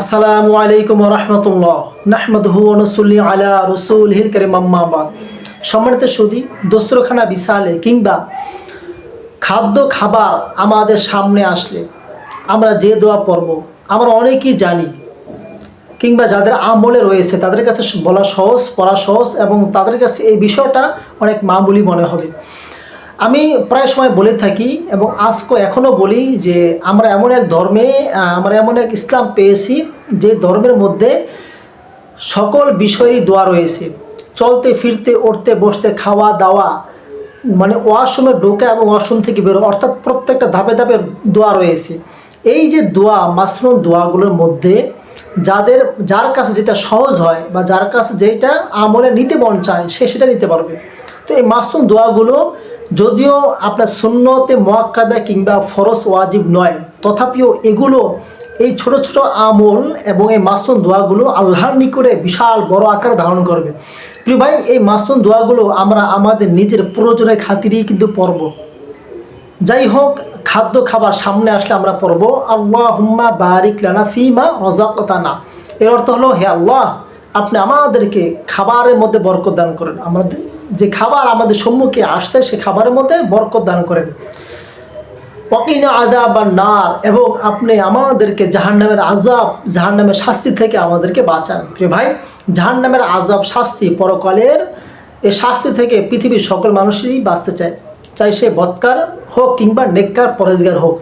আসসালামু আলাইকুম রহমতুল্লাহ। নাহমদহু নসুল্লি আলা রসুল হিল করিম আম্মাবাদ সম্মানিত সুদী দোস্তরখানা বিশালে কিংবা খাদ্য খাবার আমাদের সামনে আসলে, আমরা যে দোয়া পড়ব, আমরা অনেকেই জানি, কিংবা যাদের আমলে রয়েছে, তাদের কাছে বলা সহজ, পড়া সহজ এবং তাদের কাছে এই বিষয়টা অনেক মামুলি মনে হবে। আমি প্রায় সময় বলে থাকি এবং আজকে এখনও বলি যে আমরা এমন এক ধর্মে আমরা এমন এক ইসলাম পেয়েছি যে ধর্মের মধ্যে সকল বিষয়েই দোয়া রয়েছে। চলতে, ফিরতে, উঠতে, বসতে, খাওয়া, দাওয়া মানে ওয়াশরুমে ঢোকা এবং ওয়াশরুম থেকে বেরো অর্থাৎ প্রত্যেকটা ধাপে ধাপে দোয়া রয়েছে। এই যে দোয়া, মাসরুম দোয়াগুলোর মধ্যে যাদের, যার কাছে যেটা সহজ হয় বা যার কাছে যেটা আমলে নিতে মন চায়, সে সেটা নিতে পারবে। তো এই মাসরুম দোয়াগুলো যদিও আপনার সুন্নতে মোয়াক্কাদা কিংবা ফরস ওয়াজিব নয়, তথাপিও এগুলো এই ছোট ছোট আমল এবং এই মাসুম দোয়াগুলো আল্লাহর নিকটে বিশাল বড় আকার ধারণ করবে। প্রিয় ভাই, এই মাসুম দোয়াগুলো আমরা আমাদের নিজের প্রয়োজনের খাতিরেই কিন্তু পড়ব। যাই হোক, খাদ্য খাবার সামনে আসলে আমরা পড়ব। আল্লাহ হুম্মা বারিক লানা ফিমা রজাকতানা এর অর্থ হলো, হে আল্লাহ, আপনি আমাদেরকে খাবারের মধ্যে বরকত দান করেন। আমাদের যে খাবার আমাদের সম্মুখে আসছে, সে খাবারের মধ্যে বরকত দান করেন। ওয়াকিনা আজাব বা নার, এবং আপনি আমাদেরকে জাহান্নামের আজাব জাহান্নামের শাস্তি থেকে আমাদেরকে বাঁচান। প্রিয় ভাই, জাহান্নামের আজাব শাস্তি পরকালের এই শাস্তি থেকে পৃথিবীর সকল মানুষই বাঁচতে চায়। চাই সে বৎকার হোক কিংবা নেককার পরেজগার হোক।